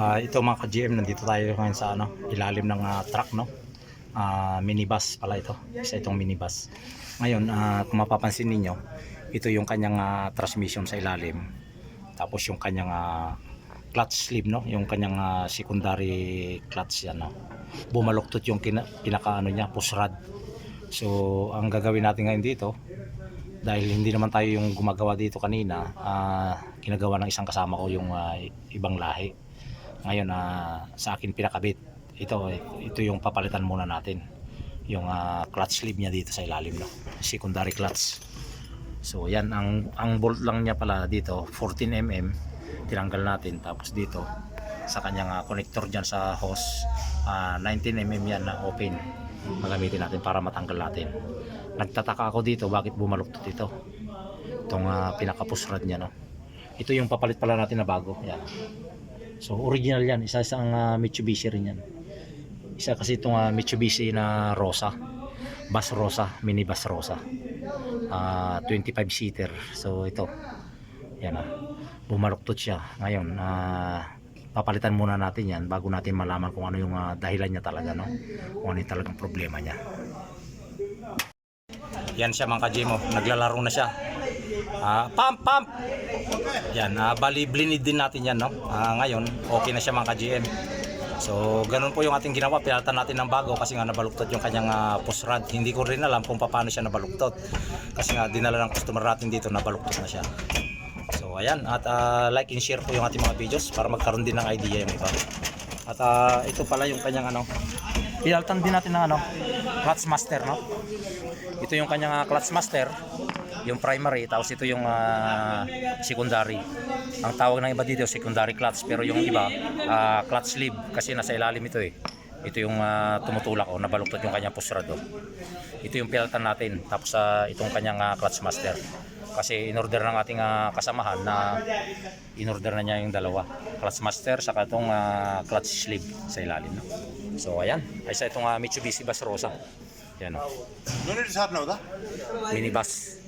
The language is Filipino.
Ah, ito mga ka-GM, nandito tayo ngayon sa ano, ilalim ng ah, truck, no? Ah, minibus pala ito. Isa itong minibus. Ngayon, ah, kung mapapansin ninyo, ito yung kanyang ah, transmission sa ilalim. Tapos yung kanyang ah, clutch sleeve, no? Yung kanyang ah, secondary clutch yan, no? Bumaluktot yung kina, pinaka ano niya, push rod. So, ang gagawin natin ngayon dito, dahil hindi naman tayo yung gumagawa dito kanina, ah, ginagawa ng isang kasama ko yung ah, ibang lahi. Ngayon ah, sa akin pinakabit. Ito eh, ito yung papalitan muna natin. Yung ah, clutch sleeve niya dito sa ilalim no. Secondary clutch. So yan ang ang bolt lang niya pala dito 14 mm tinanggal natin tapos dito sa kanyang ah, connector diyan sa hose ah, 19 mm yan na open magamitin natin para matanggal natin. Nagtataka ako dito bakit bumaluktot ito. Itong uh, pinaka-push rod niya no. Ito yung papalit pala natin na bago. Yan. So original yan, isa isang uh, Mitsubishi rin yan. Isa kasi itong uh, Mitsubishi na Rosa. Bus Rosa, mini bus Rosa. Ah, 25 seater. So ito. Yan ah. Bumaluktot siya. Ngayon, ah, papalitan muna natin yan bago natin malaman kung ano yung ah, dahilan niya talaga no. Kung ano yung talagang problema niya. Yan siya mga kajimo, naglalaro na siya. Ah, pump, pump. Yan, ah, bali blinid din natin yan, no? Ah, ngayon, okay na siya mga ka-GM. So, ganun po yung ating ginawa. Pinalitan natin ng bago kasi nga nabaluktot yung kanyang ah, push rod. Hindi ko rin alam kung paano siya nabaluktot. Kasi nga dinala ng customer natin dito, nabaluktot na siya. So, ayan. At ah, like and share po yung ating mga videos para magkaroon din ng idea yung iba. At ah, ito pala yung kanyang ano. Pinalitan din natin ng ano, clutch master, no? Ito yung kanyang ah, clutch master yung primary tapos ito yung ah, secondary. Ang tawag ng iba dito secondary clutch. Pero yung iba ah, clutch sleeve kasi nasa ilalim ito eh. Ito yung ah, tumutulak o nabaluktot yung kanyang pustrado ito yung pinalitan natin tapos sa itong kanyang ah, clutch master kasi in-order ng ating ah, kasamahan na in-order na niya yung dalawa. Clutch master saka itong ah, clutch sleeve sa ilalim no? so ayan. Ay sa itong ah, Mitsubishi Bus Rosa. Yan o No minibus